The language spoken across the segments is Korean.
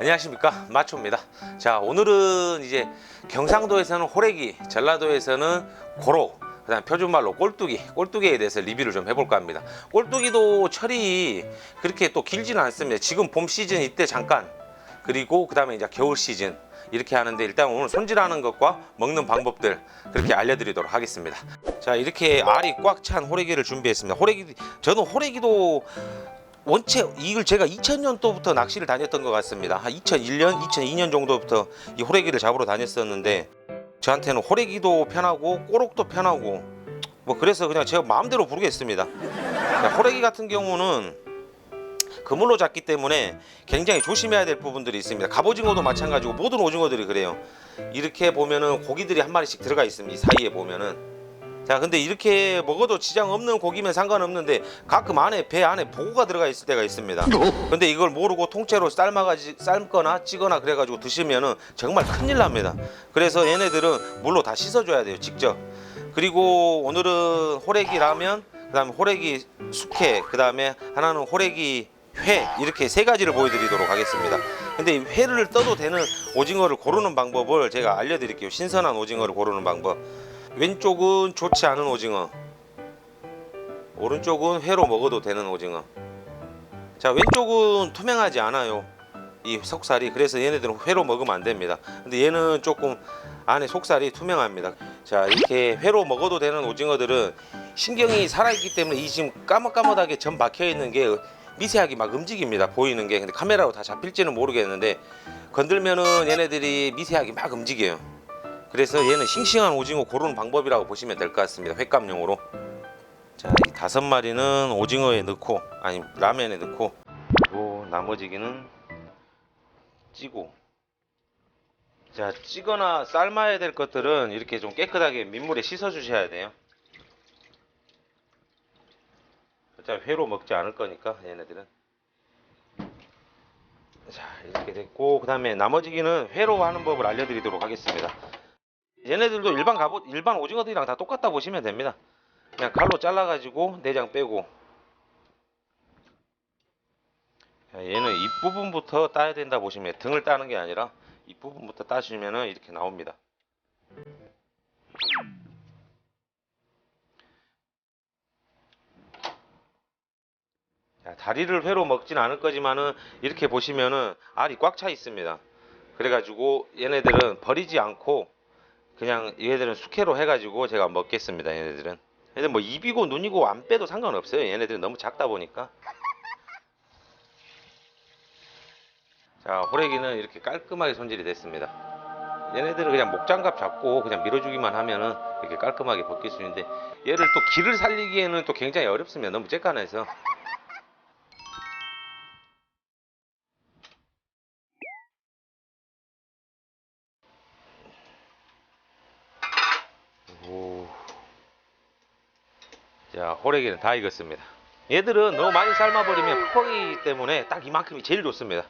안녕하십니까? 마초입니다. 자 오늘은 이제 경상도에서는 호래기 전라도에서는 고로 그 다음 표준말로 꼴뚜기 꼴뚜기에 대해서 리뷰를 좀 해볼까 합니다. 꼴뚜기도 철이 그렇게 또 길지는 않습니다. 지금 봄 시즌 이때 잠깐 그리고 그 다음에 이제 겨울 시즌 이렇게 하는데 일단 오늘 손질하는 것과 먹는 방법들 그렇게 알려드리도록 하겠습니다. 자 이렇게 알이 꽉 찬 호래기를 준비했습니다. 호래기 저는 호래기도 원체 이걸 제가 2000년도부터 낚시를 다녔던 것 같습니다. 한 2001년, 2002년 정도부터 이 호래기를 잡으러 다녔었는데 저한테는 호래기도 편하고 꼬록도 편하고 뭐 그래서 그냥 제가 마음대로 부르겠습니다. 호래기 같은 경우는 그물로 잡기 때문에 굉장히 조심해야 될 부분들이 있습니다. 갑오징어도 마찬가지고 모든 오징어들이 그래요. 이렇게 보면은 고기들이 한 마리씩 들어가 있습니다. 이 사이에 보면은 자 근데 이렇게 먹어도 지장 없는 고기면 상관없는데 가끔 안에 배 안에 보고가 들어가 있을 때가 있습니다 근데 이걸 모르고 통째로 삶아가지 삶거나 찌거나 그래가지고 드시면은 정말 큰일 납니다 그래서 얘네들은 물로 다 씻어줘야 돼요 직접 그리고 오늘은 호래기 라면 그 다음에 호래기 숙회 그 다음에 하나는 호래기 회 이렇게 세 가지를 보여드리도록 하겠습니다. 근데 이 회를 떠도 되는 오징어를 고르는 방법을 제가 알려드릴게요. 신선한 오징어를 고르는 방법. 왼쪽은 좋지 않은 오징어, 오른쪽은 회로 먹어도 되는 오징어. 자 왼쪽은 투명하지 않아요. 이 속살이 그래서 얘네들은 회로 먹으면 안 됩니다. 근데 얘는 조금 안에 속살이 투명합니다. 자 이렇게 회로 먹어도 되는 오징어들은 신경이 살아있기 때문에 이 지금 까뭇까뭇하게 점 박혀 있는 게 미세하게 막 움직입니다. 보이는 게 근데 카메라로 다 잡힐지는 모르겠는데 건들면은 얘네들이 미세하게 막 움직여요. 그래서 얘는 싱싱한 오징어 고르는 방법이라고 보시면 될 것 같습니다. 횟감용으로. 자, 이 다섯 마리는 오징어에 넣고 아니 라면에 넣고 그리고 나머지기는 찌고 자 찌거나 삶아야 될 것들은 이렇게 좀 깨끗하게 민물에 씻어 주셔야 돼요 어차피 회로 먹지 않을 거니까 얘네들은 자 이렇게 됐고 그 다음에 나머지기는 회로 하는 법을 알려드리도록 하겠습니다 얘네들도 일반 갑오 일반 오징어들이랑 다 똑같다 보시면 됩니다 그냥 칼로 잘라가지고 내장 빼고 자, 얘는 입부분부터 따야 된다 보시면. 등을 따는 게 아니라 입부분부터 따시면은 이렇게 나옵니다. 자, 다리를 회로 먹진 않을 거지만은 이렇게 보시면은 알이 꽉 차 있습니다. 그래가지고 얘네들은 버리지 않고 그냥 얘네들은 숙회로 해가지고 제가 먹겠습니다. 얘네들은. 얘들 뭐 입이고 눈이고 안 빼도 상관없어요. 얘네들은 너무 작다 보니까. 자, 호래기는 이렇게 깔끔하게 손질이 됐습니다. 얘네들은 그냥 목장갑 잡고 그냥 밀어주기만 하면은 이렇게 깔끔하게 벗길 수 있는데 얘를 또 길을 살리기에는 또 굉장히 어렵습니다. 너무 쬐깐해서. 자, 호래기는 다 익었습니다. 얘들은 너무 많이 삶아버리면 퍽퍽이기 때문에 딱 이만큼이 제일 좋습니다.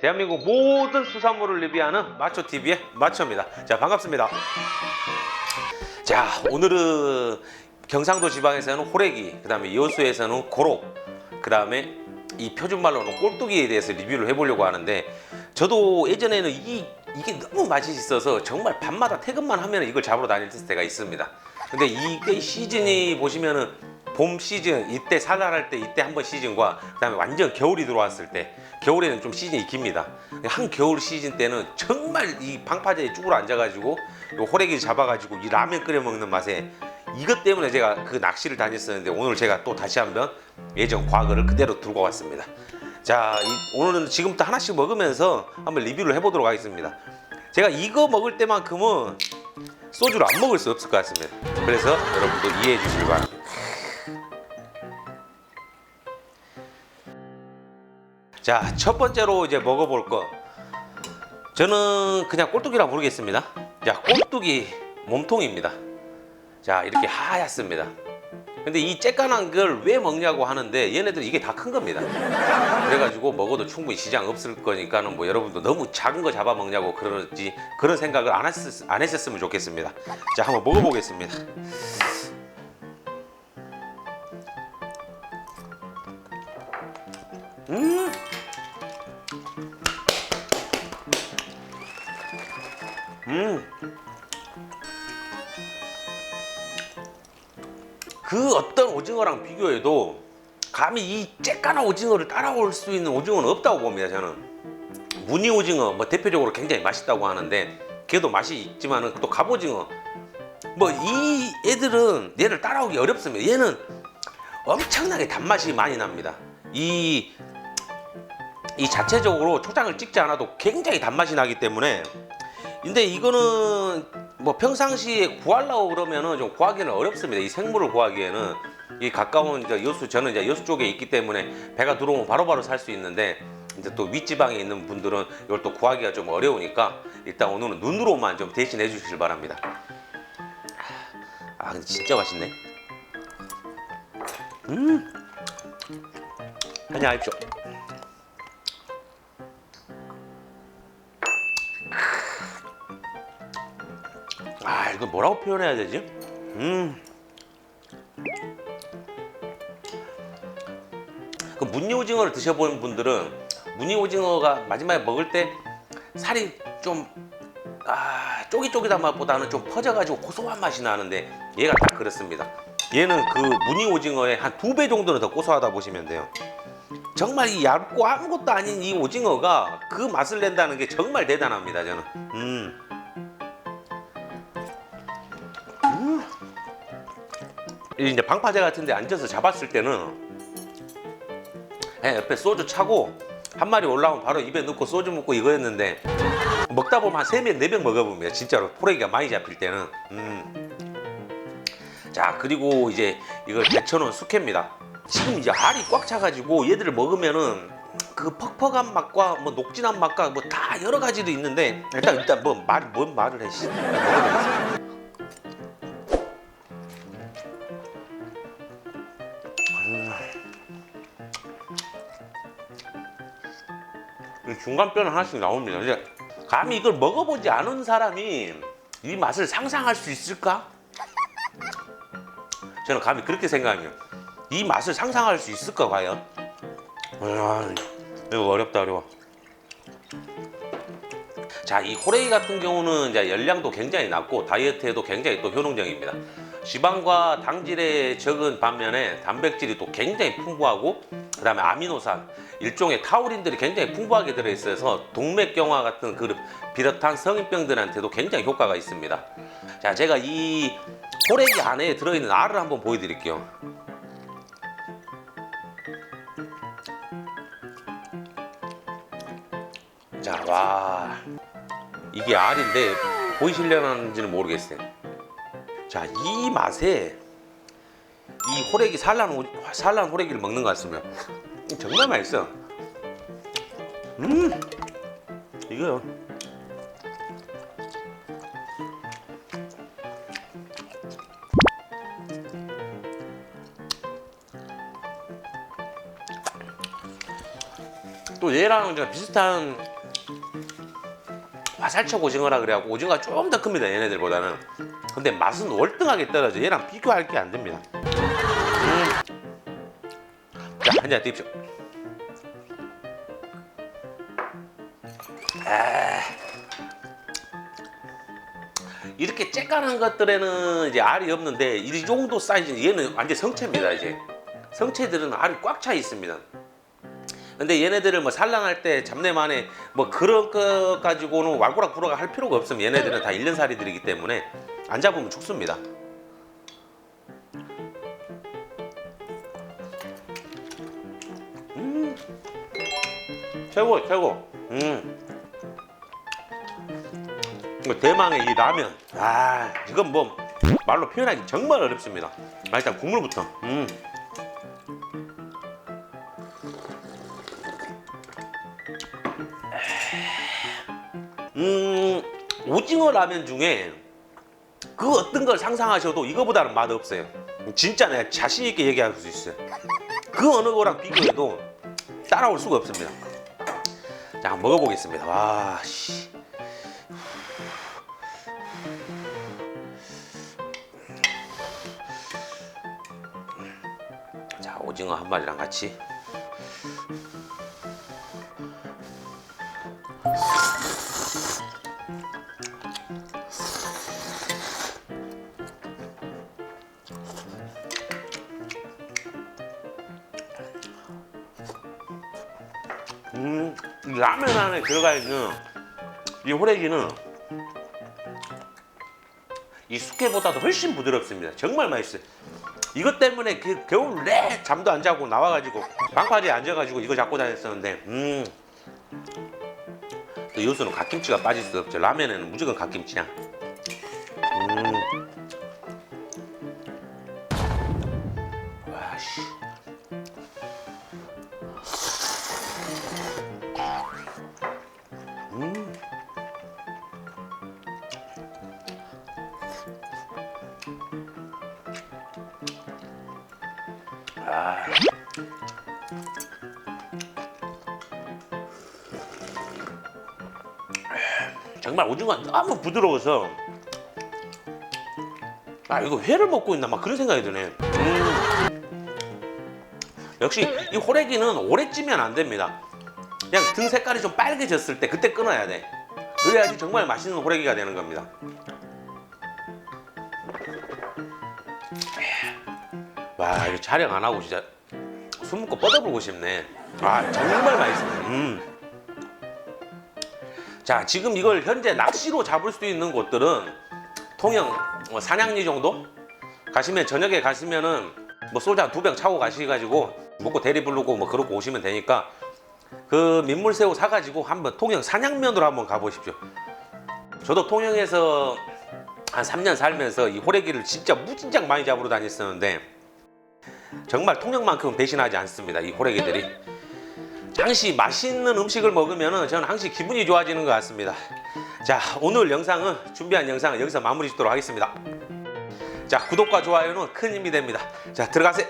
대한민국 모든 수산물을 리뷰하는 마초 TV의 마초입니다. 자 반갑습니다. 자 오늘은 경상도 지방에서는 호래기, 그 다음에 이호수에서는 고로, 그 다음에 이 표준말로는 꼴뚜기에 대해서 리뷰를 해보려고 하는데 저도 예전에는 이 이게 너무 맛이 있어서 정말 밤마다 퇴근만 하면 이걸 잡으러 다닐 때가 있습니다. 근데 이게 시즌이 보시면은 봄 시즌 이때 산란할 때 이때 한 번 시즌과 그다음에 완전 겨울이 들어왔을 때 겨울에는 좀 시즌이 깁니다. 한 겨울 시즌 때는 정말 이 방파제에 쭈그러 앉아가지고 요 호래기 잡아가지고 이 라면 끓여 먹는 맛에 이것 때문에 제가 그 낚시를 다녔었는데 오늘 제가 또 다시 한번 예전 과거를 그대로 들고 왔습니다. 자 이- 오늘은 지금부터 하나씩 먹으면서 한번 리뷰를 해보도록 하겠습니다. 제가 이거 먹을 때만큼은 소주를 안 먹을 수 없을 것 같습니다. 그래서 여러분들 이해해 주시기 바랍니다. 자, 첫 번째로 이제 먹어볼 거. 저는 그냥 꼴뚜기라 부르겠습니다. 자, 꼴뚜기 몸통입니다. 자, 이렇게 하얗습니다. 근데 이 쬐깐한 걸 왜 먹냐고 하는데 얘네들 이게 다 큰 겁니다. 그래가지고 먹어도 충분히 지장 없을 거니까는 뭐 여러분도 너무 작은 거 잡아먹냐고 그러지 그런 생각을 안, 했, 안 했었으면 좋겠습니다. 자 한번 먹어보겠습니다. 음! 음! 그 어떤 오징어랑 비교해도 감히 이 쬐까나 오징어를 따라올 수 있는 오징어는 없다고 봅니다 저는. 무늬 오징어 뭐 대표적으로 굉장히 맛있다고 하는데 걔도 맛이 있지만은 또 갑오징어. 뭐 이 애들은 얘를 따라오기 어렵습니다. 얘는 엄청나게 단맛이 많이 납니다. 이, 이 자체적으로 초장을 찍지 않아도 굉장히 단맛이 나기 때문에 근데 이거는 뭐 평상시에 구하려고 그러면은 좀 구하기는 어렵습니다. 이 생물을 구하기에는 이 가까운 이제 여수 저는 이제 여수 쪽에 있기 때문에 배가 들어오면 바로바로 살 수 있는데 이제 또 윗지방에 있는 분들은 이걸 또 구하기가 좀 어려우니까 일단 오늘은 눈으로만 좀 대신해 주시길 바랍니다. 아 근데 진짜 맛있네. 음. 하십시오. 이거 뭐라고 표현해야 되지? 음. 그 무늬 오징어를 드셔본 분들은 무늬 오징어가 마지막에 먹을 때 살이 좀 아, 쫄깃쫄깃한 맛보다는 좀 퍼져가지고 고소한 맛이 나는데 얘가 딱 그렇습니다. 얘는 그 무늬 오징어의 한 두 배 정도는 더 고소하다 보시면 돼요. 정말 이 얇고 아무것도 아닌 이 오징어가 그 맛을 낸다는 게 정말 대단합니다. 저는. 음. 이 이제 방파제 같은 데 앉아서 잡았을 때는 예, 옆에 소주 차고 한 마리 올라오면 바로 입에 넣고 소주 먹고 이거였는데 먹다 보면 한 세병네병 먹어봅니다 진짜로 포레기가 많이 잡힐 때는 음. 자 그리고 이제 이걸 데쳐놓은 숙회입니다 지금 이제 알이 꽉 차가지고 얘들을 먹으면은 그 퍽퍽한 맛과 뭐 녹진한 맛과 뭐 다 여러 가지도 있는데 일단 일단 뭐 말뭔 말을 해 중간뼈는 하나씩 나옵니다. 이제 감히 이걸 먹어보지 않은 사람이 이 맛을 상상할 수 있을까? 저는 감히 그렇게 생각해요. 이 맛을 상상할 수 있을까 과연? 아, 이거 어렵다 어려워. 자, 이 호레이 같은 경우는 이제 열량도 굉장히 낮고 다이어트에도 굉장히 또 효능적입니다. 지방과 당질의 적은 반면에 단백질이 또 굉장히 풍부하고 그 다음에 아미노산 일종의 타우린들이 굉장히 풍부하게 들어있어서 동맥경화 같은 그 비롯한 성인병들한테도 굉장히 효과가 있습니다. 자, 제가 이 호래기 안에 들어있는 알을 한번 보여드릴게요. 자, 와 이게 알인데 보이실려는지는 모르겠어요. 자, 이 맛에 이 호래기 산란 오- 산란 호래기를 먹는 것 같습니다. 정말 맛있어. 음, 이거요. 또 얘랑 좀 비슷한 화살촉 오징어라 그래갖고 오징어가 좀더 큽니다 얘네들보다는 근데 맛은 월등하게 떨어져. 얘랑 비교할 게 안 됩니다. 음. 자 한잔 드십시오. 아. 이렇게 쬐깐한 것들에는 이제 알이 없는데 이 정도 사이즈 얘는 완전 성체입니다 이제. 성체들은 알이 꽉 차 있습니다. 근데 얘네들을 뭐 산란할 때 잡내만에 뭐 그런 것 가지고는 왈구락 불어가 할 필요가 없으면 얘네들은 다 일년살이들이기 때문에 안 잡으면 죽습니다. 음, 최고 최고. 음. 대망의 이 라면. 아, 이건 뭐 말로 표현하기 정말 어렵습니다. 아, 일단 국물부터. 음. 음, 오징어 라면 중에 그 어떤 걸 상상하셔도 이거보다는 맛 없어요. 진짜 내가 자신 있게 얘기할 수 있어요. 그 어느 거랑 비교해도 따라올 수가 없습니다. 자, 먹어보겠습니다. 와, 씨. 자, 오징어 한 마리랑 같이. 음, 이 라면 안에 들어가 있는 이 호래기는 이 숙회보다도 훨씬 부드럽습니다. 정말 맛있어요. 이것 때문에 그 겨울 내 잠도 안 자고 나와가지고 방파제에 앉아가지고 이거 잡고 다녔었는데 음. 또 요수는 갓김치가 빠질 수 없죠. 라면에는 무조건 갓김치야. 아. 정말 오징어가 너무 부드러워서 아 이거 회를 먹고 있나 막 그런 생각이 드네. 음. 역시 이 호래기는 오래 찌면 안 됩니다. 그냥 등 색깔이 좀 빨개졌을 때 그때 끊어야 돼. 그래야지 정말 맛있는 호래기가 되는 겁니다. 와 이거 촬영 안 하고 진짜 숨 먹고 뻗어보고 싶네. 아 정말 맛있어요. 음. 자 지금 이걸 현재 낚시로 잡을 수 있는 곳들은 통영 어, 산양리 정도 가시면 저녁에 가시면은 뭐 소주 한 두 병 차고 가시가지고 먹고 대리 부르고 뭐 그러고 오시면 되니까 그 민물새우 사가지고 한번 통영 산양면으로 한번 가보십시오. 저도 통영에서 한 3년 살면서 이 호래기를 진짜 무진장 많이 잡으러 다녔었는데 정말 통영만큼은 배신하지 않습니다. 이 호래기들이. 항시 맛있는 음식을 먹으면 저는 항시 기분이 좋아지는 것 같습니다. 자, 오늘 영상은 준비한 영상은 여기서 마무리 짓도록 하겠습니다. 자, 구독과 좋아요는 큰 힘이 됩니다. 자, 들어가세요.